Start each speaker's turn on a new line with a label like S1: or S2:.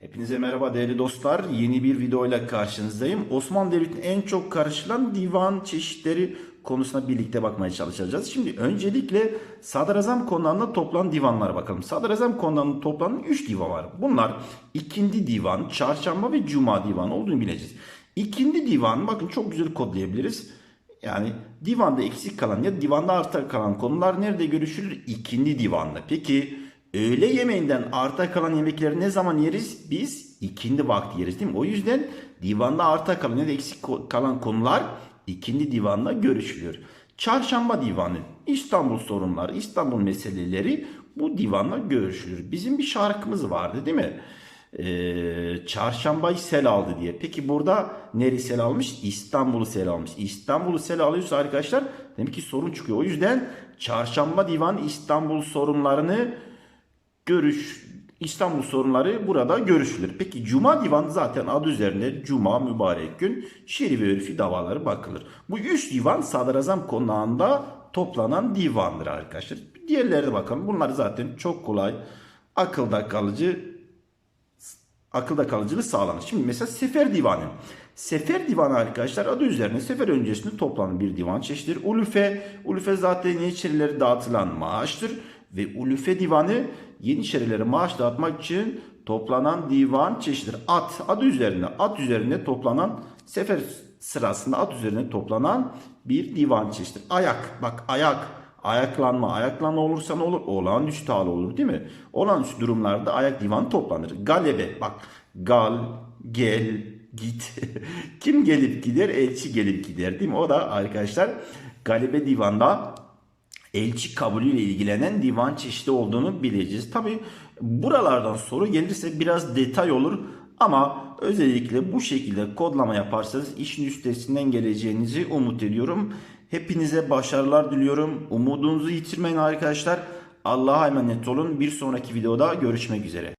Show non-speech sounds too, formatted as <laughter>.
S1: Hepinize merhaba değerli dostlar. Yeni bir videoyla karşınızdayım. Osmanlı Devleti'nin en çok karışılan divan çeşitleri konusuna birlikte bakmaya çalışacağız. Şimdi öncelikle Sadrazam konularında toplanan divanlara bakalım. Sadrazam konularında toplanan 3 divan var. Bunlar ikindi divan, çarşamba ve cuma divanı olduğunu bileceğiz. İkindi divan bakın çok güzel kodlayabiliriz. Yani divanda eksik kalan ya divanda arta kalan konular nerede görüşülür? İkindi divanda. Peki öğle yemeğinden arta kalan yemekleri ne zaman yeriz? Biz ikindi vakti yeriz değil mi? O yüzden divanda arta kalan ya da eksik kalan konular ikindi divanda görüşülür. Çarşamba divanı, İstanbul sorunları, İstanbul meseleleri bu divanla görüşülür. Bizim bir şarkımız vardı değil mi? Ee, çarşambayı sel aldı diye. Peki burada neresi sel almış? İstanbul'u sel almış. İstanbul'u sel alıyorsa arkadaşlar demek ki sorun çıkıyor. O yüzden çarşamba divan İstanbul sorunlarını görüş İstanbul sorunları burada görüşülür. Peki Cuma divan zaten adı üzerinde Cuma mübarek gün şerif ve örfi davaları bakılır. Bu üç divan Sadrazam konağında toplanan divandır arkadaşlar. Diğerlerine bakalım. Bunlar zaten çok kolay. Akılda kalıcı akılda kalıcılığı sağlanır. Şimdi mesela sefer divanı. Sefer divanı arkadaşlar adı üzerine sefer öncesinde toplanan bir divan çeşididir. Ulufe, ulufe zaten Yeniçerilere dağıtılan maaştır. Ve ulufe divanı Yeniçerilere maaş dağıtmak için toplanan divan çeşididir. At, adı üzerine, at üzerine toplanan sefer sırasında at üzerine toplanan bir divan çeşididir. Ayak, bak ayak, Ayaklanma, ayaklanma olursa ne olur? Olağanüstü hal olur değil mi? Olağanüstü durumlarda ayak divanı toplanır. Galebe, bak gal, gel, git. <laughs> Kim gelip gider? Elçi gelip gider değil mi? O da arkadaşlar galebe divanda elçi kabulüyle ilgilenen divan çeşidi olduğunu bileceğiz. Tabi buralardan soru gelirse biraz detay olur ama özellikle bu şekilde kodlama yaparsanız işin üstesinden geleceğinizi umut ediyorum. Hepinize başarılar diliyorum. Umudunuzu yitirmeyin arkadaşlar. Allah'a emanet olun. Bir sonraki videoda görüşmek üzere.